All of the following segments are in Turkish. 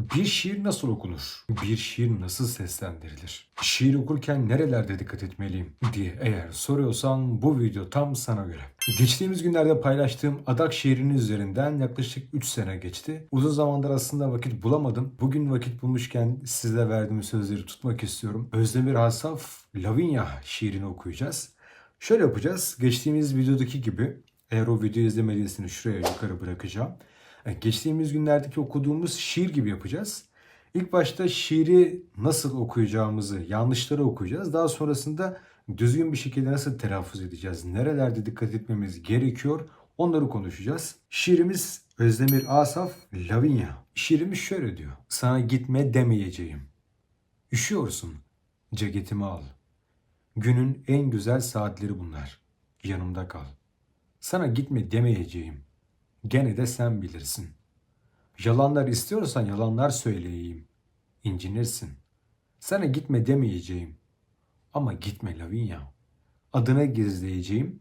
Bir şiir nasıl okunur? Bir şiir nasıl seslendirilir? Şiir okurken nerelerde dikkat etmeliyim diye eğer soruyorsan bu video tam sana göre. Geçtiğimiz günlerde paylaştığım adak şiirinin üzerinden yaklaşık 3 sene geçti. Uzun zamandır aslında vakit bulamadım. Bugün vakit bulmuşken size verdiğim sözleri tutmak istiyorum. Özdemir Asaf Lavinia şiirini okuyacağız. Şöyle yapacağız. Geçtiğimiz videodaki gibi eğer o videoyu izlemediyseniz şuraya yukarı bırakacağım. Geçtiğimiz günlerdeki okuduğumuz şiir gibi yapacağız. İlk başta şiiri nasıl okuyacağımızı, yanlışları okuyacağız. Daha sonrasında düzgün bir şekilde nasıl telaffuz edeceğiz, nerelerde dikkat etmemiz gerekiyor onları konuşacağız. Şiirimiz Özdemir Asaf Lavinia. Şiirimiz şöyle diyor. Sana gitme demeyeceğim. Üşüyorsun, ceketimi al. Günün en güzel saatleri bunlar. Yanımda kal. Sana gitme demeyeceğim. Gene de sen bilirsin. Yalanlar istiyorsan yalanlar söyleyeyim. İncinirsin. Sana gitme demeyeceğim. Ama gitme Lavinia. Adına gizleyeceğim.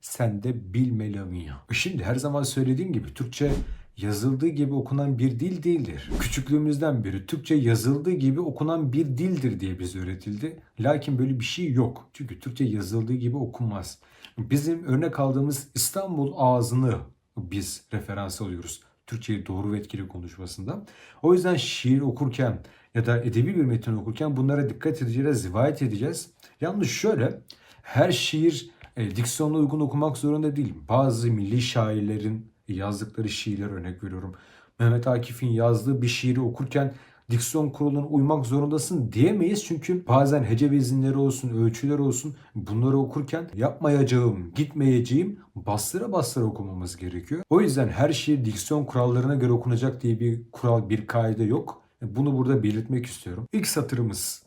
Sen de bilme Lavinia. Şimdi her zaman söylediğim gibi Türkçe yazıldığı gibi okunan bir dil değildir. Küçüklüğümüzden beri Türkçe yazıldığı gibi okunan bir dildir diye bize öğretildi. Lakin böyle bir şey yok. Çünkü Türkçe yazıldığı gibi okunmaz. Bizim örnek aldığımız İstanbul ağzını biz referans alıyoruz. Türkçeyi doğru ve etkili konuşmasında. O yüzden şiir okurken ya da edebi bir metin okurken bunlara dikkat edeceğiz, rivayet edeceğiz. Yalnız şöyle, her şiir e, diksiyona uygun okumak zorunda değil. Bazı milli şairlerin yazdıkları şiirler örnek veriyorum. Mehmet Akif'in yazdığı bir şiiri okurken diksiyon kuralına uymak zorundasın diyemeyiz. Çünkü bazen hece ve izinleri olsun, ölçüler olsun bunları okurken yapmayacağım, gitmeyeceğim bastıra bastıra okumamız gerekiyor. O yüzden her şiir diksiyon kurallarına göre okunacak diye bir kural, bir kaide yok. Bunu burada belirtmek istiyorum. İlk satırımız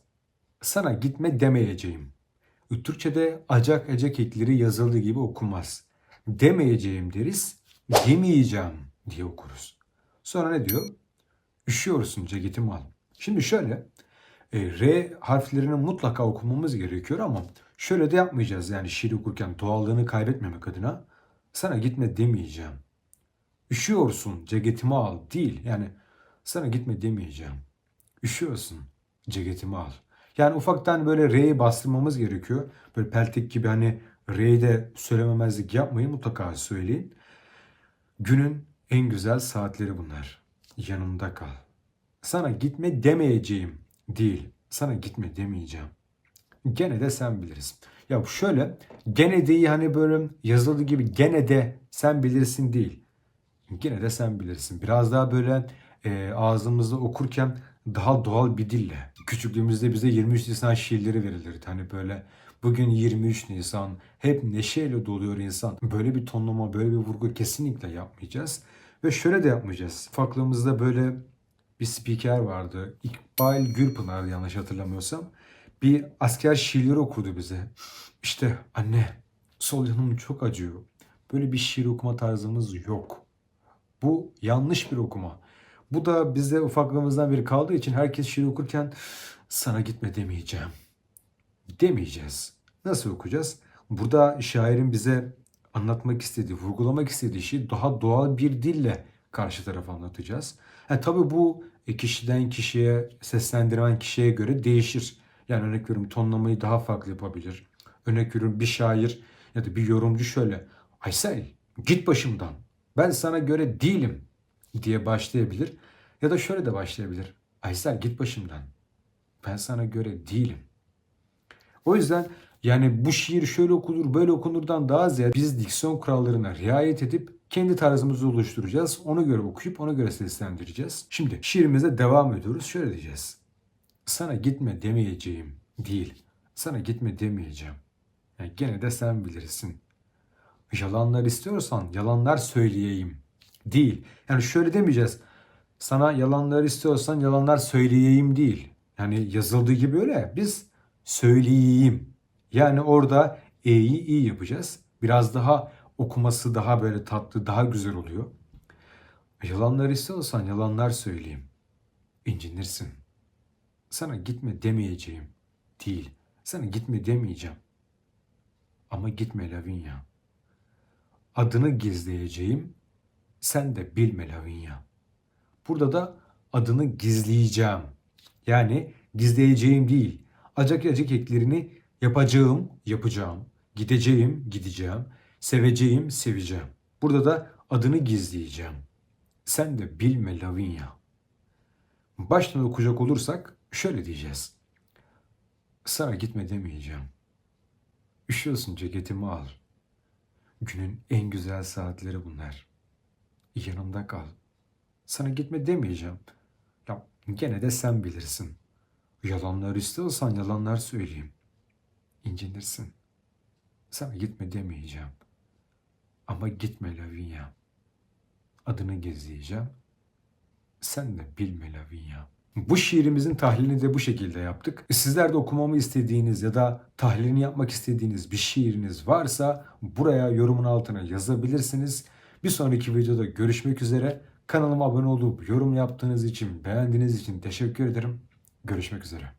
sana gitme demeyeceğim. Türkçe'de acak ecek ekleri yazıldığı gibi okunmaz. Demeyeceğim deriz, demeyeceğim diye okuruz. Sonra ne diyor? Üşüyorsun ceketimi al. Şimdi şöyle e, R harflerini mutlaka okumamız gerekiyor ama şöyle de yapmayacağız yani şiir okurken doğallığını kaybetmemek adına sana gitme demeyeceğim. Üşüyorsun ceketimi al değil yani sana gitme demeyeceğim. Üşüyorsun ceketimi al. Yani ufaktan böyle R'yi bastırmamız gerekiyor. Böyle peltek gibi hani R'yi de söylememezlik yapmayın mutlaka söyleyin. Günün en güzel saatleri bunlar. Yanımda kal. Sana gitme demeyeceğim değil. Sana gitme demeyeceğim. Gene de sen bilirsin. Ya şöyle gene deyi hani böyle yazıldığı gibi gene de sen bilirsin değil. Gene de sen bilirsin. Biraz daha böyle e, ağzımızda okurken daha doğal bir dille. Küçüklüğümüzde bize 23 Nisan şiirleri verilirdi. Hani böyle bugün 23 Nisan hep neşeyle doluyor insan. Böyle bir tonlama, böyle bir vurgu kesinlikle yapmayacağız. Ve şöyle de yapmayacağız. Ufaklığımızda böyle bir spiker vardı. İkbal Gürpınar yanlış hatırlamıyorsam. Bir asker şiirleri okudu bize. İşte anne sol yanım çok acıyor. Böyle bir şiir okuma tarzımız yok. Bu yanlış bir okuma. Bu da bize ufaklığımızdan beri kaldığı için herkes şiir okurken sana gitme demeyeceğim. Demeyeceğiz. Nasıl okuyacağız? Burada şairin bize anlatmak istediği, vurgulamak istediği şeyi daha doğal bir dille karşı tarafa anlatacağız. Ha, tabii bu e, kişiden kişiye, seslendiren kişiye göre değişir. Yani örnek veriyorum tonlamayı daha farklı yapabilir. Örnek veriyorum bir şair ya da bir yorumcu şöyle. Aysel git başımdan. Ben sana göre değilim diye başlayabilir. Ya da şöyle de başlayabilir. Aysel git başımdan. Ben sana göre değilim. O yüzden yani bu şiir şöyle okunur böyle okunurdan daha ziyade biz diksiyon kurallarına riayet edip kendi tarzımızı oluşturacağız. Ona göre okuyup ona göre seslendireceğiz. Şimdi şiirimize devam ediyoruz. Şöyle diyeceğiz. Sana gitme demeyeceğim değil. Sana gitme demeyeceğim. Yani gene de sen bilirsin. Yalanlar istiyorsan yalanlar söyleyeyim değil. Yani şöyle demeyeceğiz. Sana yalanlar istiyorsan yalanlar söyleyeyim değil. Yani yazıldığı gibi öyle. Biz söyleyeyim. Yani orada e'yi iyi yapacağız. Biraz daha okuması daha böyle tatlı, daha güzel oluyor. Yalanlar istiyorsan yalanlar söyleyeyim. İncinirsin. Sana gitme demeyeceğim. Değil. Sana gitme demeyeceğim. Ama gitme Lavinia. Adını gizleyeceğim. Sen de bilme Lavinia. Burada da adını gizleyeceğim. Yani gizleyeceğim değil. Acak acak eklerini yapacağım, yapacağım. Gideceğim, gideceğim. Seveceğim, seveceğim. Burada da adını gizleyeceğim. Sen de bilme Lavinia. Baştan okuyacak olursak şöyle diyeceğiz. Sana gitme demeyeceğim. Üşüyorsun ceketimi al. Günün en güzel saatleri bunlar. Yanımda kal. Sana gitme demeyeceğim. Ya gene de sen bilirsin. Yalanlar istiyorsan yalanlar söyleyeyim. İncinirsin. Sana gitme demeyeceğim. Ama gitme Lavinia. Adını gizleyeceğim. Sen de bilme Lavinia. Bu şiirimizin tahlilini de bu şekilde yaptık. Sizler de okumamı istediğiniz ya da tahlilini yapmak istediğiniz bir şiiriniz varsa buraya yorumun altına yazabilirsiniz. Bir sonraki videoda görüşmek üzere. Kanalıma abone olup yorum yaptığınız için, beğendiğiniz için teşekkür ederim. Görüşmek üzere.